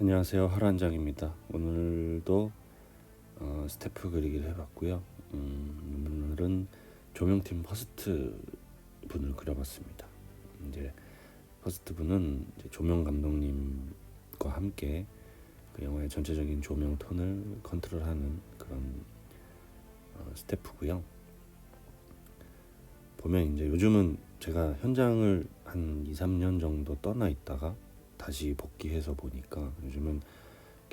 안녕하세요 하란장입니다. 오늘도 어, 스태프 그리기를 해봤고요. 음, 오늘은 조명팀 퍼스트 분을 그려봤습니다. 이제 퍼스트 분은 조명 감독님과 함께 그 영화의 전체적인 조명 톤을 컨트롤하는 그런 어, 스태프고요. 보면 이제 요즘은 제가 현장을 한 2, 3년 정도 떠나 있다가 다시 복귀해서 보니까 요즘은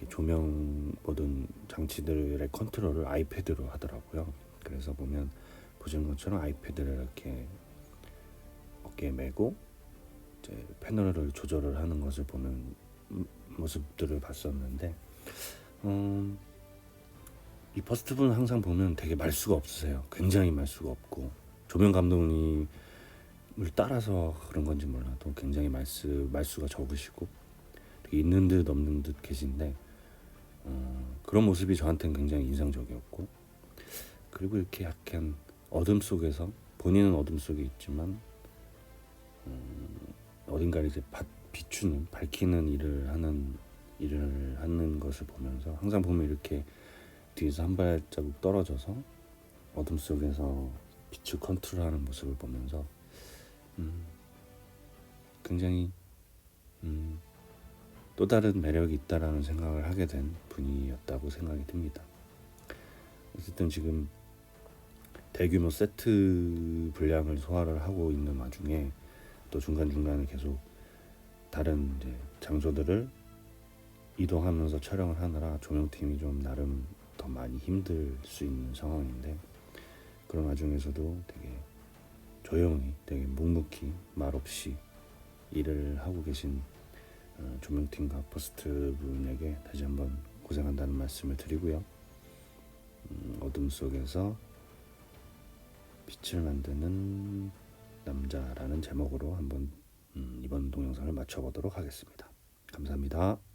조명 모든 장치들의 컨트롤을 아이패드로 하더라고요. 그래서 보면 보시는 것처럼 아이패드를 이렇게 어깨에 메고 이제 패널을 조절을 하는 것을 보는 음, 모습들을 봤었는데 음, 이 퍼스트 분은 항상 보면 되게 말수가 없으세요. 굉장히 말수가 없고 조명 감독님을 따라서 그런 건지 몰라도 굉장히 말수 말수가 적으시고 있는 듯 없는 듯 계신데 어, 그런 모습이 저한테는 굉장히 인상적이었고 그리고 이렇게 약간 어둠 속에서 본인은 어둠 속에 있지만 음, 어딘가를 이제 바, 비추는 밝히는 일을 하는 일을 하는 것을 보면서 항상 보면 이렇게 뒤에서 한 발자국 떨어져서 어둠 속에서 빛을 컨트롤하는 모습을 보면서 음, 굉장히 음, 또 다른 매력이 있다라는 생각을 하게 된 분이었다고 생각이 듭니다. 어쨌든 지금 대규모 세트 분량을 소화를 하고 있는 와중에 또 중간 중간에 계속 다른 장소들을 이동하면서 촬영을 하느라 조명팀이 좀 나름 더 많이 힘들 수 있는 상황인데 그런 와중에서도 되게 조용히 되게 묵묵히 말없이 일을 하고 계신 어, 조명팀과 퍼스트 분에게 다시 한번 고생한다는 말씀을 드리고요. 음, 어둠 속에서 빛을 만드는 남자라는 제목으로 한번 음, 이번 동영상을 마쳐보도록 하겠습니다. 감사합니다.